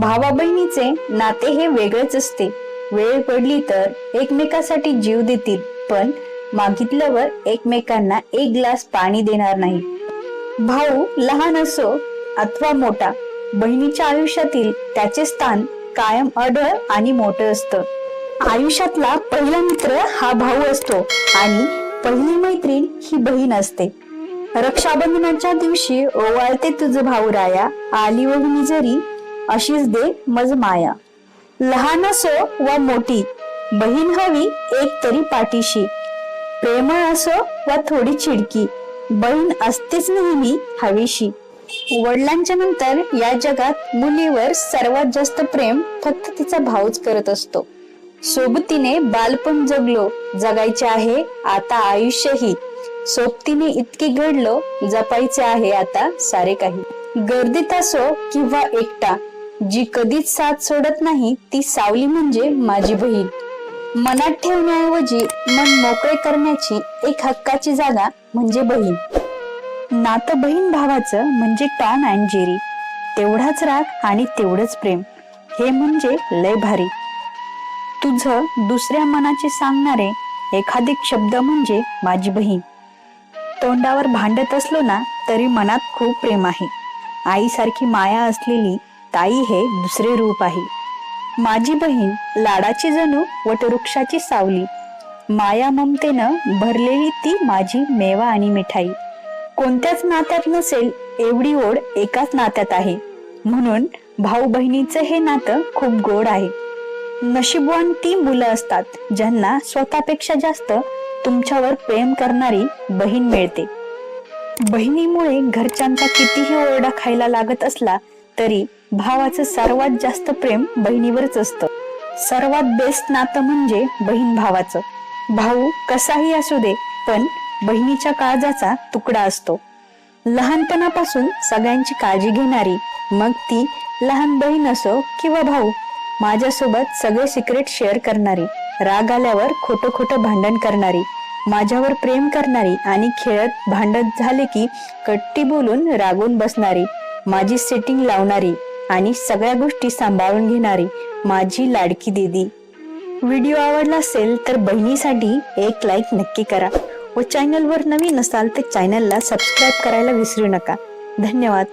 भावा बहिणीचे नाते हे वेगळेच असते. वेळ पडली तर एकमेकासाठी जीव देतील पण मागितल्यावर एकमेकांना एक ग्लास पाणी देणार नाही. भाऊ लहान असो अथवा मोठा बहिणीच्या आयुष्यातील त्याचे स्थान कायम अढळ आणि मोठं असतं. आयुष्यातला पहिला मित्र हा भाऊ असतो आणि पहिली मैत्रीण ही बहीण असते. रक्षाबंधनाच्या दिवशी ओवाळते तुझ भाऊ राया आली वहिनी जरी अशीच दे मज माया. लहान असो व मोठी बहीण हवी एक तरी पाठीशी. प्रेमळ असो व थोडी चिडकी बहीण असतेच नेहमी हवीशी. वडिलांच्या नंतर या जगात मुलीवर सर्वात जास्त प्रेम फक्त तिचा भाऊच करत असतो. सोबतीने बालपण जगलो जगायचे आहे आता आयुष्यही. सोबतीने इतके घडलो जपायचे आहे आता सारे काही. गर्दीत असो किंवा एकटा जी कधीच साथ सोडत नाही ती सावली म्हणजे माझी बहीण. मनात ठेवण्याऐवजी मन मोकळे करण्याची एक हक्काची जागा म्हणजे बहीण. नातं बहीण भावाचं म्हणजे टॉम अँड जेरी. तेवढाच राग आणि तेवढंच प्रेम. हे म्हणजे लय भारी. तुझं दुसऱ्या मनाचे सांगणारे एखादे शब्द म्हणजे माझी बहीण. तोंडावर भांडत असलो ना तरी मनात खूप प्रेम आहे. आईसारखी माया असलेली ताई हे दुसरे रूप आहे. माझी बहीण लाडाची जणू वटवृक्षाची सावली. माया ममतेनं भरलेली ती माझी मेवा आणि मिठाई. कोणत्याच नात्यात नसेल एवढी ओढ एकाच नात्यात आहे. म्हणून भाऊ बहिणीचं हे नातं खूप गोड आहे. नशीबवान ती मुलं असतात ज्यांना स्वतःपेक्षा जास्त तुमच्यावर प्रेम करणारी बहीण मिळते. बहिणीमुळे घरच्यांचा कितीही ओरडा खायला लागत असला तरी भावाचं सर्वात जास्त प्रेम बहिणीवरच असतं. सर्वात बेस्ट नातं म्हणजे बहीण भावाचं. भाऊ कसाही असू दे पण बहिणीच्या काळजाचा तुकडा असतो. लहानपणापासून सगळ्यांची काळजी घेणारी मग ती लहान बहीण असो किंवा भाऊ माझ्यासोबत सगळे सिक्रेट शेअर करणारी राग आल्यावर खोटं खोटं भांडण करणारी माझ्यावर प्रेम करणारी आणि खेळत भांडत झाले की कट्टी बोलून रागून बसणारी माझी सेटिंग लावणारी आणि सगळ्या गोष्टी सांभाळून घेणारी माझी लाडकी दीदी. व्हिडिओ आवडला असेल तर बहिणीसाठी एक लाईक नक्की करा व चॅनलवर नवीन असाल तर चॅनलला सबस्क्राईब करायला विसरू नका. धन्यवाद.